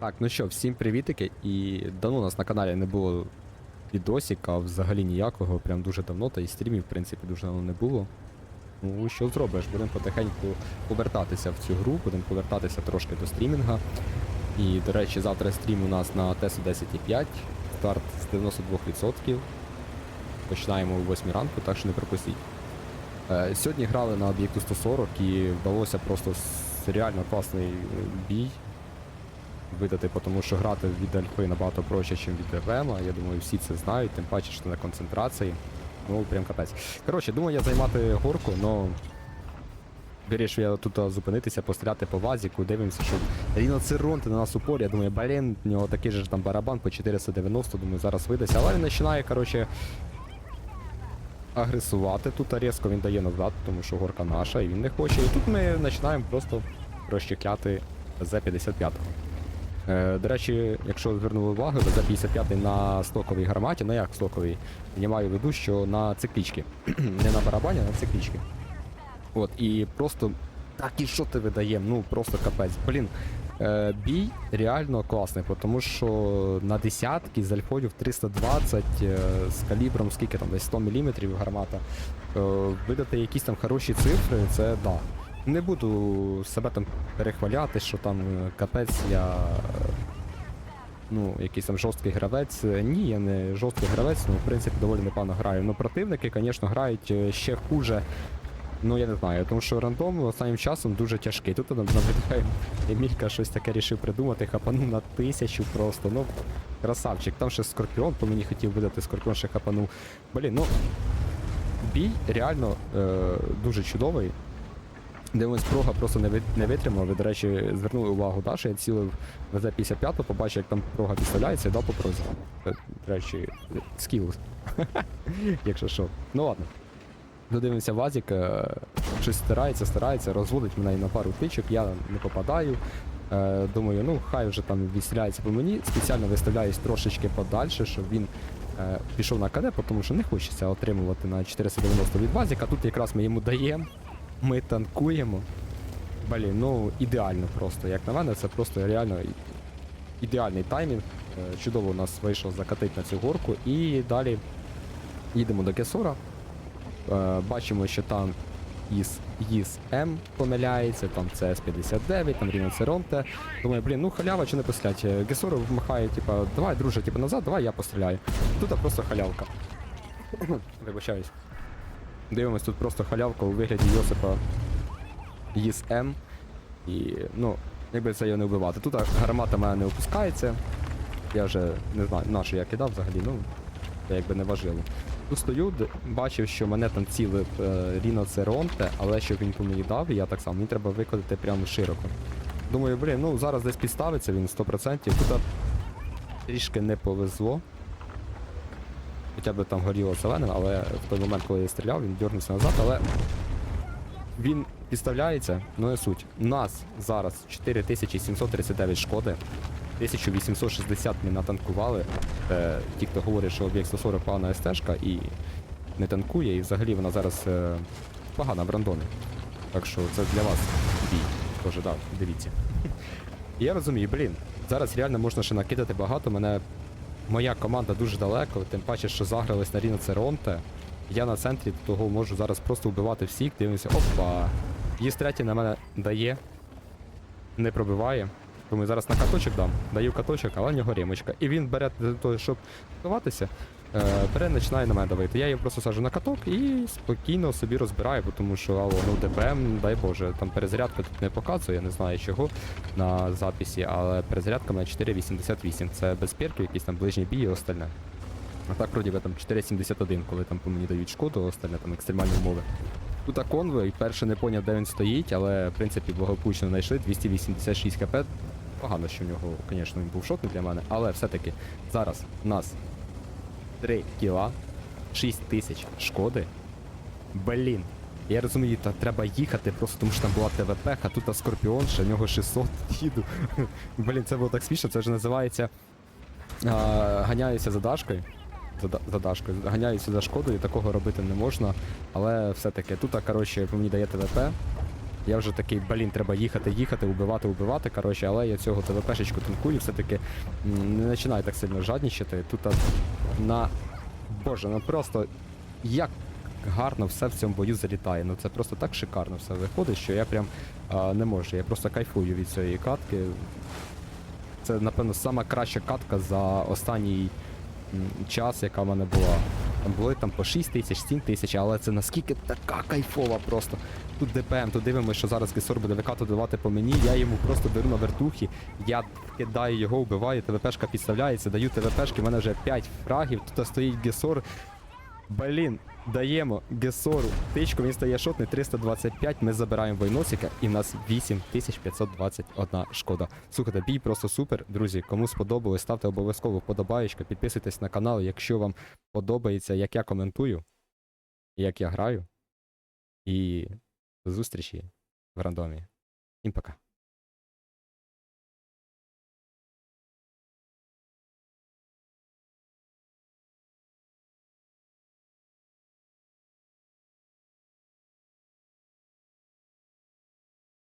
Так, ну що, всім привітики. І давно у нас на каналі не було відосіка взагалі ніякого, прям дуже давно, та і стрімів, в принципі, дуже давно не було. Ну, що зробиш? Будемо потихеньку повертатися в цю гру, будемо повертатися трошки до стрімінга. І, до речі, завтра стрім у нас на TESU 10.5, старт з 92%. Починаємо о 8 ранку, так що не пропустіть. Е, Сьогодні грали на об'єкту 140 і вдалося просто реально класний бій видати, тому що грати від Альфи набагато проще, ніж від РВМ. Я думаю, всі це знають, тим паче, що на концентрації. Ну, прям капець. Коротше, думаю я займати горку, но вирішив я тут зупинитися, постріляти по вазіку, дивимося, що ріноцерон на нас упорі. Я думаю, блін, в нього такий же там барабан по 490, думаю, зараз видасть. Але він починає, коротше, агресувати. Тут різко він дає назад, тому що горка наша, і він не хоче. І тут ми починаємо просто розчекляти З-55. Е, До речі, якщо звернули увагу, то З-55 на стоковій гарматі, ну як стоковій, я маю в виду, що на циклічки. Не на барабані, а на циклічки. От, і просто так і що ти видаємо, ну просто капець. Блін, е, бій реально класний, тому що на десятки з альфодів 320 е, з калібром, скільки там, десь 100 мм гармата. Е, видати якісь там хороші цифри, це да. Не буду себе там перехваляти, що там е, капець я. е, Ну, якийсь там жорсткий гравець. Ні, я не жорсткий гравець, ну, в принципі, доволі непогано граю. Ну, противники, звісно, грають е, ще хуже. Ну, я не знаю, тому що рандом останнім часом дуже тяжкий. Тут нам Емілька щось таке рішив придумати, хапанув на тисячу просто. Ну, красавчик. Там ще Скорпіон, по мені хотів видати Скорпіон, ще хапанув. Блін, ну. Бій реально е, дуже чудовий. Дивимось, прога просто не, не витримав. Ви, до речі, звернули увагу, да, я цілив в З-55, побачив, як там прога підставляється, і дав по. Е, До речі, скіл. Якщо що. Ну ладно. Додивимося Вазік, е, щось старається, старається, розводить мене на пару тичок, я не попадаю. Е, думаю, ну хай вже там відстріляється по мені. Спеціально виставляюсь трошечки подальше, щоб він пішов на КД, тому що не хочеться отримувати на 490 від Вазіка. Тут якраз ми йому даємо, ми танкуємо. Блін, ну ідеально просто. Як на мене, це просто реально ідеальний таймінг. Е, Чудово у нас вийшло закатити на цю горку. І далі їдемо до Кесора. Е, Бачимо, що там із їс М помиляється, там CS59, там Ріноцеронте. Думаю, блін, ну халява, чи не пострілять? Е, Гесору вмахає, типа, давай, друже, типа, назад, давай я постріляю. Тут просто халявка. Вибачаюсь. Дивимось, тут просто халявка у вигляді Йосипа їс М. І, ну, якби це його не вбивати. Тут гармата в мене не опускається. Я вже не знаю, на що я кидав взагалі, ну, це якби не важливо. Тут стою, бачив, що мене там цілив е, Ріно але щоб він по мені дав, я так само, мені треба викладати прямо широко. Думаю, блін, ну зараз десь підставиться він 100%. Тут трішки не повезло. Хоча б там горіло зеленим, але в той момент, коли я стріляв, він дернувся назад, але він підставляється, ну не суть. У нас зараз 4739 шкоди. 1860 ми натанкували. Е, ті, хто говорить, що об'єкт 140 погана СТ-шка і не танкує, і взагалі вона зараз е, погана в рандомі. Так що це для вас бій. Тоже, да, дивіться. Я розумію, блін, зараз реально можна ще накидати багато. Мене моя команда дуже далеко, тим паче, що загрались на Ріно Церонте. Я на центрі того можу зараз просто вбивати всіх, дивимося, опа. Їс третій на мене дає, не пробиває. Тому зараз на каточок дам, даю каточок, але в нього ремочка. І він бере для того, щоб ховатися, бере, починає на мене давити. Я його просто саджу на каток і спокійно собі розбираю, бо тому що алло, ну ДПМ, дай Боже, там перезарядка тут не показує, я не знаю чого на записі, але перезарядка на 4,88. Це без перків, якийсь там ближній бій і остальне. А так вроді би там 4,71, коли там по мені дають шкоду, остальне там екстремальні умови. Тут конвой, перше не поняв, де він стоїть, але в принципі благополучно знайшли 286 кп. Погано, що в нього, звісно, він був шотний для мене, але все-таки зараз нас 3 кіла, 6 тисяч шкоди. Блін. Я розумію, та треба їхати, просто тому що там була ТВП, а тут Скорпіон, ще в нього 600 їду. Блін, це було так смішно, це вже називається а, ганяюся за Дашкою. За, за Дашкою. Ганяюся за шкодою, такого робити не можна. Але все-таки тут, коротше, мені дає ТВП. Я вже такий, блін, треба їхати, їхати, убивати, убивати. Коротше, але я цього ТВПшечку танкую, все-таки не починаю так сильно жаднічати. Тут на. Боже, ну просто як гарно все в цьому бою залітає. Ну це просто так шикарно все виходить, що я прям а, не можу. Я просто кайфую від цієї катки. Це, напевно, сама краща катка за останній час, яка в мене була. Там були там по 6 тисяч, 7 тисяч, але це наскільки така кайфова просто. Тут ДПМ, тут дивимося, що зараз Гесор буде ВК давати по мені, я йому просто беру на вертухи, я кидаю його, вбиваю, ТВПшка підставляється, даю ТВПшки, в мене вже 5 фрагів, тут стоїть Гесор. Блін, даємо Гесору тичку, він стає шотний 325, ми забираємо войносика і в нас 8521 шкода. Слухайте, бій просто супер. Друзі, кому сподобалось, ставте обов'язково вподобаєчка, підписуйтесь на канал, якщо вам подобається, як я коментую, як я граю. І зустрічі в рандомі. Всім пока.